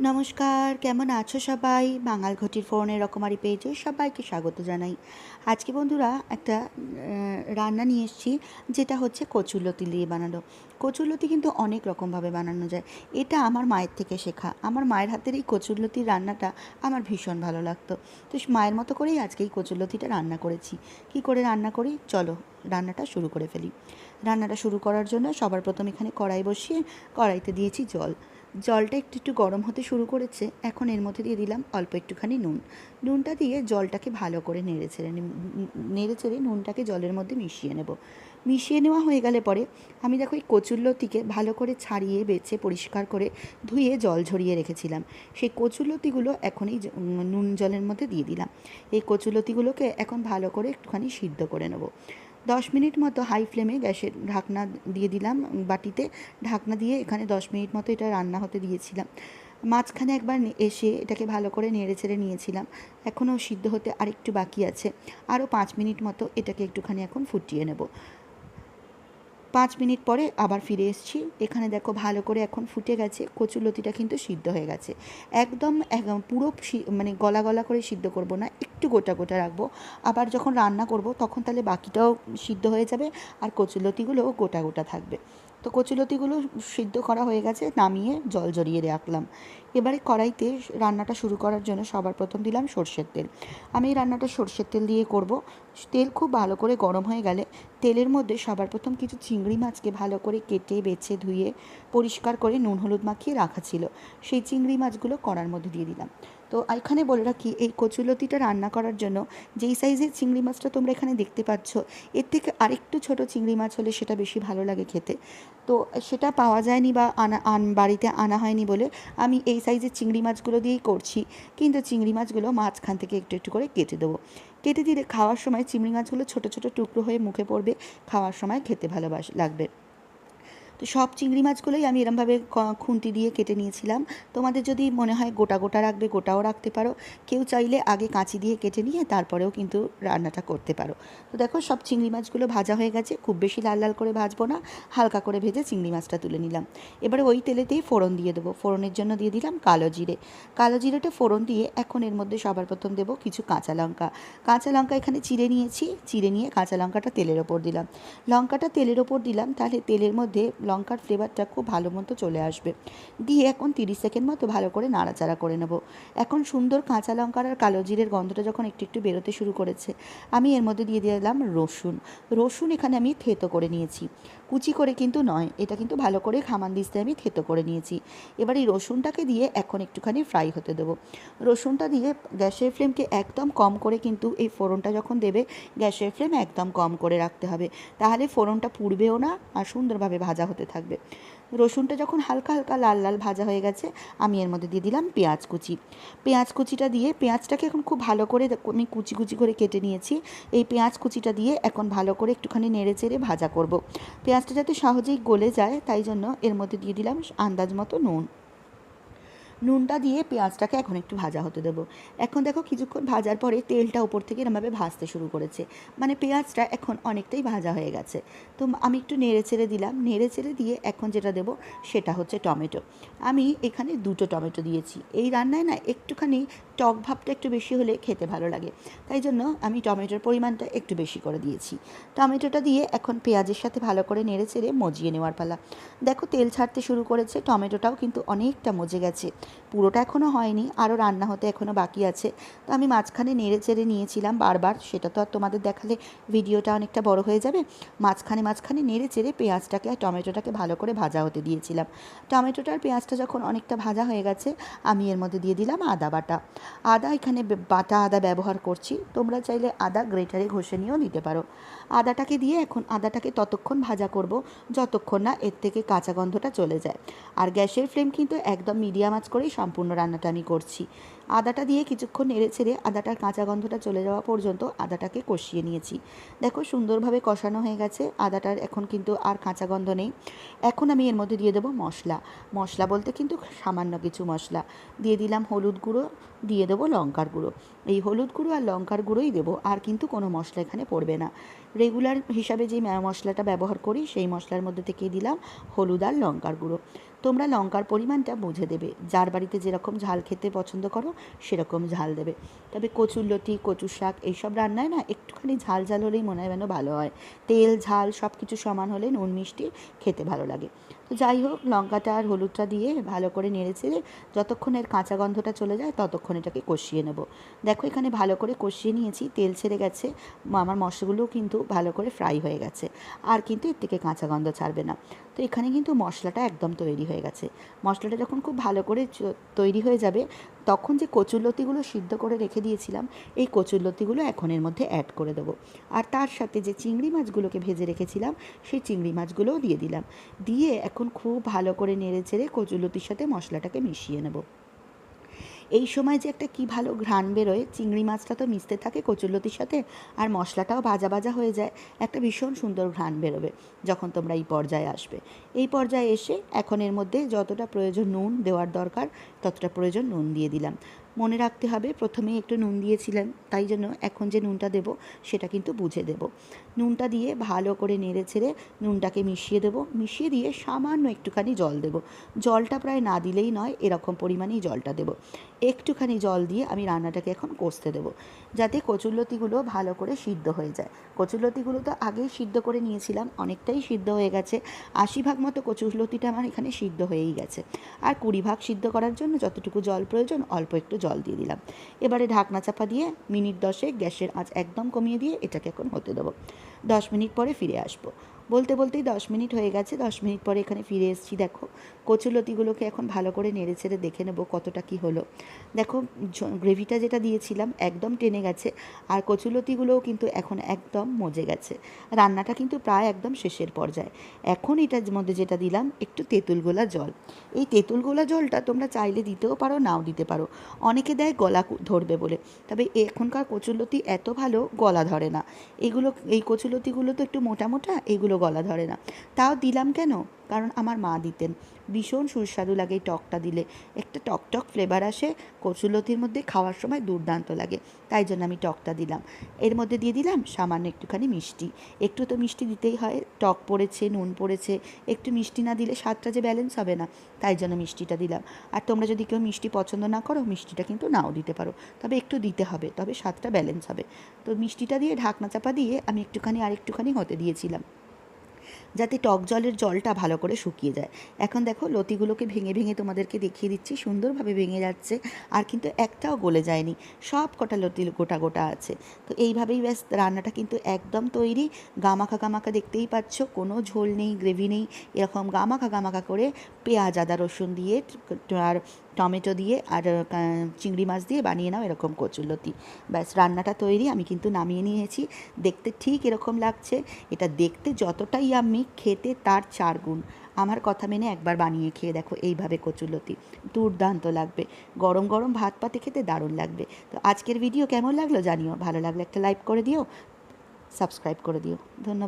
নমস্কার, কেমন আছো সবাই? বাঙাল ঘটির ফোনের রকমারি পেজে সবাইকে স্বাগত জানাই। আজকে বন্ধুরা একটা রান্না নিয়ে এসেছি, যেটা হচ্ছে কচুরলতি দিয়ে বানানো। কচুরলতি কিন্তু অনেক রকমভাবে বানানো যায়। এটা আমার মায়ের থেকে শেখা। আমার মায়ের হাতের এই কচুরলতির রান্নাটা আমার ভীষণ ভালো লাগতো। তো মায়ের মতো করেই আজকে এই কচুরলতিটা রান্না করেছি। কি করে রান্না করি? চলো, রান্নাটা শুরু করে ফেলি। রান্নাটা শুরু করার জন্য সবার প্রথম এখানে কড়াই বসিয়ে কড়াইতে দিয়েছি জল। জলটা একটু একটু গরম হতে শুরু করেছে, এখন এর মধ্যে দিয়ে দিলাম অল্প একটুখানি নুন। নুনটা দিয়ে জলটাকে ভালো করে নেড়ে ছেড়ে নেড়ে চেড়ে নুনটাকে জলের মধ্যে মিশিয়ে নেব। মিশিয়ে নেওয়া হয়ে গেলে পরে আমি দেখো এই কচুরলতিকে ভালো করে ছাড়িয়ে, বেছে, পরিষ্কার করে ধুয়ে জল ঝরিয়ে রেখেছিলাম। সেই কচুরলতিগুলো এখন এই নুন জলের মধ্যে দিয়ে দিলাম। এই কচুরলতিগুলোকে এখন ভালো করে একটুখানি সিদ্ধ করে নেব। দশ মিনিট মতো হাই ফ্লেমে গ্যাসের ঢাকনা দিয়ে দিলাম বাটিতে ঢাকনা দিয়ে এখানে দশ মিনিট মতো এটা রান্না হতে দিয়েছিলাম। মাঝখানে একবার এসে এটাকে ভালো করে নেড়ে ছেড়ে নিয়েছিলাম। এখনও সিদ্ধ হতে আরেকটু বাকি আছে। আরও পাঁচ মিনিট মতো এটাকে একটুখানি এখন ফুটিয়ে নেব। পাঁচ মিনিট পরে আবার ফিরে এসেছি। এখানে দেখো ভালো করে এখন ফুটে গেছে কচুলতিটা কিন্তু সিদ্ধ হয়ে গেছে। একদম পুরো মানে গলা গলা করে সিদ্ধ করব না, একটু গোটা গোটা রাখব। আবার যখন রান্না করব তখন তাহলে বাকিটাও সিদ্ধ হয়ে যাবে আর কচুলতিগুলোও গোটা গোটা থাকবে। তো কচুলতিগুলো সিদ্ধ করা হয়ে গেছে, নামিয়ে জল জড়িয়ে রাখলাম। এবারে কড়াইতে রান্নাটা শুরু করার জন্য সবার প্রথম দিলাম সর্ষের তেল। আমি এই রান্নাটা সর্ষের তেল দিয়ে করব। তেল খুব ভালো করে গরম হয়ে গেলে তেলের মধ্যে সবার প্রথম কিছু চিংড়ি মাছকে ভালো করে কেটে, বেছে, ধুয়ে পরিষ্কার করে নুন, হলুদ মাখিয়ে রাখা ছিল। সেই চিংড়ি মাছগুলো কড়ার মধ্যে দিয়ে দিলাম। তো এখানে বলে রাখি, এই কচুলতিটা রান্না করার জন্য যেই সাইজের চিংড়ি মাছটা তোমরা এখানে দেখতে পাচ্ছ, এর থেকে আরেকটু ছোট চিংড়ি মাছ হলে সেটা বেশি ভালো লাগে খেতে। তো সেটা পাওয়া যায়নি বা আনা, আন, বাড়িতে আনা হয়নি বলে আমি এই সাইজের চিংড়ি মাছগুলো দিয়েই করছি। কিন্তু চিংড়ি মাছগুলো মাঝখান থেকে একটু একটু করে কেটে দেবো। কেটে দিলে খাওয়ার সময় চিংড়ি মাছগুলো ছোট ছোট টুকরো হয়ে মুখে পড়বে, খাওয়ার সময় খেতে ভালোবাস, লাগবে। তো সব চিংড়ি মাছগুলোই আমি এরমভাবে খুন্তি দিয়ে কেটে নিয়েছিলাম। তোমাদের যদি মনে হয় গোটা গোটা রাখবে, গোটাও রাখতে পারো। কেউ চাইলে আগে কাঁচি দিয়ে কেটে নিয়ে তারপরেও কিন্তু রান্নাটা করতে পারো। তো দেখো, সব চিংড়ি মাছগুলো ভাজা হয়ে গেছে। খুব বেশি লাল লাল করে ভাজবো না, হালকা করে ভেজে চিংড়ি মাছটা তুলে নিলাম। এবারে ওই তেলেতেই ফোড়ন দিয়ে দেবো। ফোড়নের জন্য দিয়ে দিলাম কালো জিরে। কালো জিরেটা ফোড়ন দিয়ে এখন এর মধ্যে সবার প্রথম দেবো কিছু কাঁচা লঙ্কা। কাঁচা লঙ্কা এখানে চিড়ে নিয়েছি। চিড়ে নিয়ে কাঁচা লঙ্কাটা তেলের ওপর দিলাম। লঙ্কাটা তেলের ওপর দিলাম, তাহলে তেলের মধ্যে লঙ্কার ফ্লেভারটা খুব ভালো মতো চলে আসবে। দিয়ে এখন তিরিশ সেকেন্ড মতো ভালো করে নাড়াচাড়া করে নেব। এখন সুন্দর কাঁচা লঙ্কার আর কালো জিরের গন্ধটা যখন একটু একটু বেরোতে শুরু করেছে, আমি এর মধ্যে দিয়ে দিলাম রসুন। রসুন এখানে আমি থেতো করে নিয়েছি। কুচি করে কিন্তু নয়, এটা কিন্তু ভালো করে খামান দিস্তে আমি থেতো করে নিয়েছি। এবার এই রসুনটাকে দিয়ে এখন একটুখানি ফ্রাই হতে দেবো। রসুনটা দিয়ে গ্যাসের ফ্লেমকে একদম কম করে কিন্তু এই ফোড়নটা যখন দেবে, গ্যাসের ফ্লেম একদম কম করে রাখতে হবে। তাহলে ফোড়নটা পুড়বেও না আর সুন্দরভাবে ভাজা হতে থাকবে। রসুনটা যখন হালকা হালকা লাল লাল ভাজা হয়ে গেছে, আমি এর মধ্যে দিয়ে দিলাম পেঁয়াজ কুচি। পেঁয়াজ কুচিটা দিয়ে পেঁয়াজটাকে এখন খুব ভালো করে আমি কুচি কুচি করে কেটে নিয়েছি। এই পেঁয়াজ কুচিটা দিয়ে এখন ভালো করে একটুখানি নেড়ে চেড়ে ভাজা করব। পেঁয়াজটা যাতে সহজেই গলে যায় তাই জন্য এর মধ্যে দিয়ে দিলাম আন্দাজ মতো নুন। নুনটা দিয়ে পেঁয়াজটাকে এখন একটু ভাজা হতে দেবো। এখন দেখো কিছুক্ষণ ভাজার পরে তেলটা উপর থেকে এরমভাবে ভাজতে শুরু করেছে। মানে পেঁয়াজটা এখন অনেকটাই ভাজা হয়ে গেছে। তো আমি একটু নেড়ে চেড়ে দিলাম। নেড়ে চেড়ে দিয়ে এখন যেটা দেবো সেটা হচ্ছে টমেটো। আমি এখানে দুটো টমেটো দিয়েছি। এই রান্নায় না একটুখানি টক ভাবটা একটু বেশি হলে খেতে ভালো লাগে। তাই জন্য আমি টমেটোর পরিমাণটা একটু বেশি করে দিয়েছি। টমেটোটা দিয়ে এখন পেঁয়াজের সাথে ভালো করে নেড়ে চেড়ে মজিয়ে নেওয়ার পালা। দেখো তেল ছাড়তে শুরু করেছে। টমেটোটাও কিন্তু অনেকটা মজে গেছে। পুরোটা এখনও হয়নি আরও রান্না হতে এখনও বাকি আছে। তো আমি মাঝখানে নেড়ে চেড়ে নিয়েছিলাম বারবার, সেটা তো আর তোমাদের দেখালে ভিডিওটা অনেকটা বড় হয়ে যাবে। মাঝখানে মাঝখানে নেড়ে চেড়ে পেঁয়াজটাকে আর টমেটোটাকে ভালো করে ভাজা হতে দিয়েছিলাম। টমেটোটা আর পেঁয়াজটা যখন অনেকটা ভাজা হয়ে গেছে, আমি এর মধ্যে দিয়ে দিলাম আদা বাটা। আদা এখানে বাটা আদা ব্যবহার করছি, তোমরা চাইলে আদা গ্রেটারে ঘষে নিয়েও দিতে পারো। আদাটাকে দিয়ে এখন আদাটাকে ততক্ষণ ভাজা করব, যতক্ষণ না এর থেকে কাঁচা গন্ধটা চলে যায়। আর গ্যাসের ফ্লেম কিন্তু একদম মিডিয়াম আঁচ করেই সম্পূর্ণ রান্নাটা আমি করছি। আদাটা দিয়ে কিছুক্ষণ নেড়ে ছেড়ে আদাটার কাঁচা গন্ধটা চলে যাওয়া পর্যন্ত আদাটাকে কষিয়ে নিয়েছি। দেখো সুন্দরভাবে কষানো হয়ে গেছে, আদাটার এখন কিন্তু আর কাঁচা গন্ধ নেই। এখন আমি এর মধ্যে দিয়ে দেবো মশলা। মশলা বলতে কিন্তু সামান্য কিছু মশলা। দিয়ে দিলাম হলুদ গুঁড়ো, দিয়ে দেবো লঙ্কার গুঁড়ো। এই হলুদ গুঁড়ো আর লঙ্কার গুঁড়োই দেবো, আর কিন্তু কোনো মশলা এখানে পড়বে না। রেগুলার হিসাবে যে মশলাটা ব্যবহার করি, সেই মশলার মধ্যে থেকে দিলাম হলুদ আর লঙ্কার গুঁড়ো। তোমরা লঙ্কার পরিমাণটা বুঝে দেবে। যার বাড়িতে যেরকম ঝাল খেতে পছন্দ করো, সেরকম ঝাল দেবে। তবে কচুর লতি কচুর শাক এইসব রান্নায় না একটুখানি ঝাল ঝাল হলেই মনে হয় যেন ভালো হয়। তেল, ঝাল সব কিছু সমান হলে নুন, মিষ্টি খেতে ভালো লাগে। তো যাই হোক, লঙ্কাটা আর হলুদটা দিয়ে ভালো করে নেড়ে চেড়ে যতক্ষণ এর কাঁচা গন্ধটা চলে যায়, ততক্ষণ এটাকে কষিয়ে নেব। দেখো, এখানে ভালো করে কষিয়ে নিয়েছি, তেল ছেড়ে গেছে আমার মশলাগুলোও কিন্তু ভালো করে ফ্রাই হয়ে গেছে। আর কিন্তু এর থেকে কাঁচা গন্ধ ছাড়বে না। তো এখানে কিন্তু মশলাটা একদম তৈরি হয়ে গেছে। মশলাটা যখন খুব ভালো করে তৈরি হয়ে যাবে তখন যে কচুরলতিগুলো সিদ্ধ করে রেখে দিয়েছিলাম, এই কচুরলতিগুলো এখন এর মধ্যে অ্যাড করে দেবো। আর তার সাথে যে চিংড়ি মাছগুলোকে ভেজে রেখেছিলাম, সেই চিংড়ি মাছগুলোও দিয়ে দিলাম। দিয়ে এখন খুব ভালো করে নেড়ে ছেড়ে কচুরলতির সাথে মশলাটাকে মিশিয়ে নেব। এই সময় যে একটা কি ভালো ঘ্রাণ বেরোয়, চিংড়ি মাছটা তো মিশতে থাকে কচুরলতির সাথে আর মশলাটাও ভাজা ভাজা হয়ে যায়, একটা ভীষণ সুন্দর ঘ্রাণ বেরোবে যখন তোমরা এই পর্যায়ে আসবে। এই পর্যায়ে এসে এখন এর মধ্যে যতটা প্রয়োজন নুন দেওয়ার দরকার, ততটা প্রয়োজন নুন দিয়ে দিলাম। মনে রাখতে হবে প্রথমেই একটু নুন দিয়েছিলেন, তাই জন্য এখন যে নুনটা দেব, সেটা কিন্তু বুঝে দেব। নুনটা দিয়ে ভালো করে নেড়ে ছেড়ে নুনটাকে মিশিয়ে দেবো। মিশিয়ে দিয়ে সামান্য একটুখানি জল দেব। জলটা প্রায় না দিলেই নয়, এরকম পরিমাণেই জলটা দেব। একটুখানি জল দিয়ে আমি রান্নাটাকে এখন কষতে দেবো, যাতে কচুরলতিগুলো ভালো করে সিদ্ধ হয়ে যায়। কচুরলতিগুলো তো আগেই সিদ্ধ করে নিয়েছিলাম, অনেকটাই সিদ্ধ হয়ে গেছে। আশি ভাগ মতো কচুরলতিটা আমার এখানে সিদ্ধ হয়েই গেছে। আর কুড়ি ভাগ সিদ্ধ করার জন্য যতটুকু জল প্রয়োজন, অল্প একটু জল দিয়ে দিলাম। এবারে ঢাকনা চাপা দিয়ে মিনিট দশে গ্যাসের আঁচ একদম কমিয়ে দিয়ে এটাকে এখন হতে দেবো। দশ মিনিট পরে ফিরে আসব। বলতে বলতেই দশ মিনিট হয়ে গেছে। দশ মিনিট পরে এখানে ফিরে এসেছি। দেখো কচুলতিগুলোকে এখন ভালো করে নেড়ে ছেড়ে দেখে নেব কতটা কি হলো। দেখো গ্রেভিটা যেটা দিয়েছিলাম একদম টেনে গেছে আর কচুলতিগুলোও কিন্তু এখন একদম মজে গেছে। রান্নাটা কিন্তু প্রায় একদম শেষের পর্যায়ে। এখন এটার মধ্যে যেটা দিলাম, একটু তেঁতুল গোলা জল। এই তেঁতুল গোলা জলটা তোমরা চাইলে দিতেও পারো, নাও দিতে পারো। অনেকে দেয় গলা ধরবে বলে। তবে এখনকার কচুলতি এত ভালো গলা ধরে না। এগুলো, এই কচুলতিগুলো তো একটু মোটা মোটা, এগুলো গলা ধরে না। তাও দিলাম কেন? কারণ আমার মা দিতেন। ভীষণ সুস্বাদু লাগে এই টকটা দিলে। একটা টক টক ফ্লেভার আসে কচুলতির মধ্যে খাওয়ার সময় দুর্দান্ত লাগে। তাই জন্য আমি টকটা দিলাম। এর মধ্যে দিয়ে দিলাম সামান্য একটুখানি মিষ্টি। একটু তো মিষ্টি দিতেই হয়। টক পড়েছে, নুন পড়েছে, একটু মিষ্টি না দিলে স্বাদটা যে ব্যালেন্স হবে না। তাই জন্য মিষ্টিটা দিলাম। আর তোমরা যদি কেউ মিষ্টি পছন্দ না করো, মিষ্টিটা কিন্তু নাও দিতে পারো। তবে একটু দিতে হবে, তবে স্বাদটা ব্যালেন্স হবে। তো মিষ্টিটা দিয়ে ঢাকনা চাপা দিয়ে আমি একটুখানি আর একটুখানি হতে দিয়েছিলাম। যাতে টক জলের জলটা ভালো করে শুকিয়ে যায়। এখন দেখো লতিগুলোকে ভেঙে ভেঙে তোমাদেরকে দেখিয়ে দিচ্ছি, সুন্দরভাবে ভেঙে যাচ্ছে আর কিন্তু একটাও গলে যায়নি। সব কটা লতি গোটা গোটা আছে। তো এইভাবেই ব্যাস রান্নাটা কিন্তু একদম তৈরি। গামাখা গামাখা দেখতেই পাচ্ছ, কোনো ঝোল নেই, গ্রেভি নেই। এরকম গামাখা গামাখা করে পেঁয়াজ, আদা, রসুন দিয়ে আর টমেটো দিয়ে আর চিংড়ি মাছ দিয়ে বানিয়ে নাও এরকম কচুলতি ব্যাস, রান্নাটা তৈরি, আমি কিন্তু নামিয়ে নিয়েছি। দেখতে ঠিক এরকম লাগছে। এটা দেখতে যতটাই আমি খেতে তার চার গুণ। আমার কথা মেনে একবার বানিয়ে খেয়ে দেখো এইভাবে কচুরলতি। দুর্দান্ত লাগবে। গরম গরম ভাত পাতে খেতে দারুণ লাগবে। তো আজকের ভিডিও কেমন লাগল জানিও। ভালো লাগলে একটা লাইক করে দিও। সাবস্ক্রাইব করে দিও। ধন্যবাদ।